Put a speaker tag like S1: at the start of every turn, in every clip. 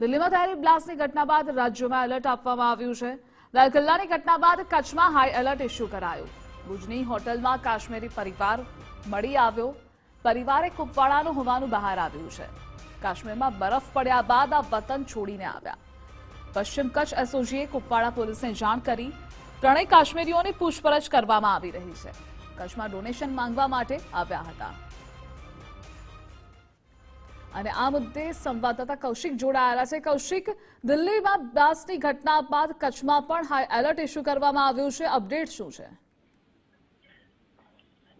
S1: દિલ્હીમાં થયેલી બ્લાસ્ટની ઘટના બાદ રાજ્યમાં એલર્ટ આપવામાં આવ્યું છે. લાલ કિલ્લાની ઘટના બાદ કચ્છમાં હાઈ એલર્ટ ઇસ્યુ કરાયું. ભુજની હોટલમાં કાશ્મીરી પરિવાર મળી આવ્યો. પરિવારે કુપવાડાનું હોવાનું બહાર આવ્યું છે. કાશ્મીરમાં બરફ પડ્યા બાદ આ વતન છોડીને આવ્યા. પશ્ચિમ કચ્છ એસઓજીએ કુપવાડા પોલીસને જાણ કરી. ત્રણેય કાશ્મીરીઓની પૂછપરછ કરવામાં આવી રહી છે. કચ્છમાં ડોનેશન માંગવા માટે આવ્યા હતા. અને આ મુદ્દે સંવાદદાતા કૌશિક જોડાયેલા છે. કૌશિક, દિલ્હીમાં બ્લાસ્ટની ઘટના બાદ કચ્છમાં પણ હાઈ એલર્ટ ઇસ્યુ કરવામાં આવ્યું છે. અપડેટ શું છે?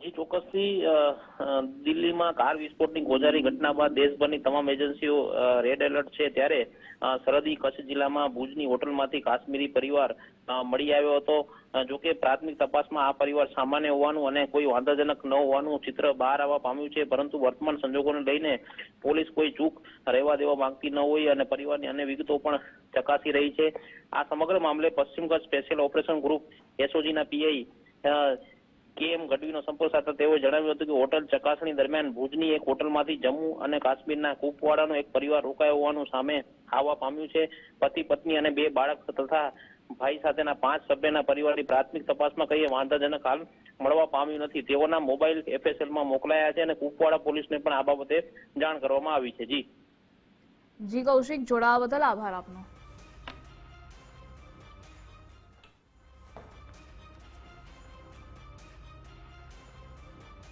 S2: જી, ચોક્કસથી દિલ્હીમાં કાર વિસ્ફોટની ગોજારી ઘટના બાદ દેશભરની તમામ એજન્સીઓ રેડ એલર્ટ છે. ત્યારે સરહદી કચ્છ જિલ્લામાં ભુજની હોટલમાંથી કાશ્મીરી પરિવાર મળી આવ્યો હતો. જોકે પ્રાથમિક તપાસમાં આ પરિવાર સામાન્ય હોવાનું અને કોઈ વાંધાજનક ન હોવાનું ચિત્ર બહાર આવવા પામ્યું છે, પરંતુ વર્તમાન સંજોગોને લઈને પોલીસ કોઈ ચૂક રહેવા દેવા માંગતી ન હોય અને પરિવારની અન્ય વિગતો પણ ચકાસી રહી છે. આ સમગ્ર મામલે પશ્ચિમ કચ્છ સ્પેશિયલ ઓપરેશન ગ્રુપ એસઓજીના પીઆઈ કે એમ ગઢવીનો સંપર્ક સાથે તેઓએ જણાવ્યું હતું કે હોટલ ચકાસણી દરમિયાન ભુજની એક હોટલમાંથી જમ્મુ અને કાશ્મીરના કુપવાડાનો એક પરિવાર રોકાયો હોવાનું સામે આવવા પામ્યું છે. પતિ, પત્ની અને બે બાળક તથા ભાઈ સાથેના પાંચ સભ્યના પરિવારની પ્રાથમિક તપાસમાં કહીએ વાંધાજનક હાલ મળવા પામ્યું નથી. તેઓના મોબાઈલ એફએસએલમાં મોકલાયા છે અને કુપવાડા પોલીસને પણ આ બાબતે જાણ કરવામાં આવી છે. જી.
S1: જી, કૌશિક જોડાવા બદલ આભાર આપનો.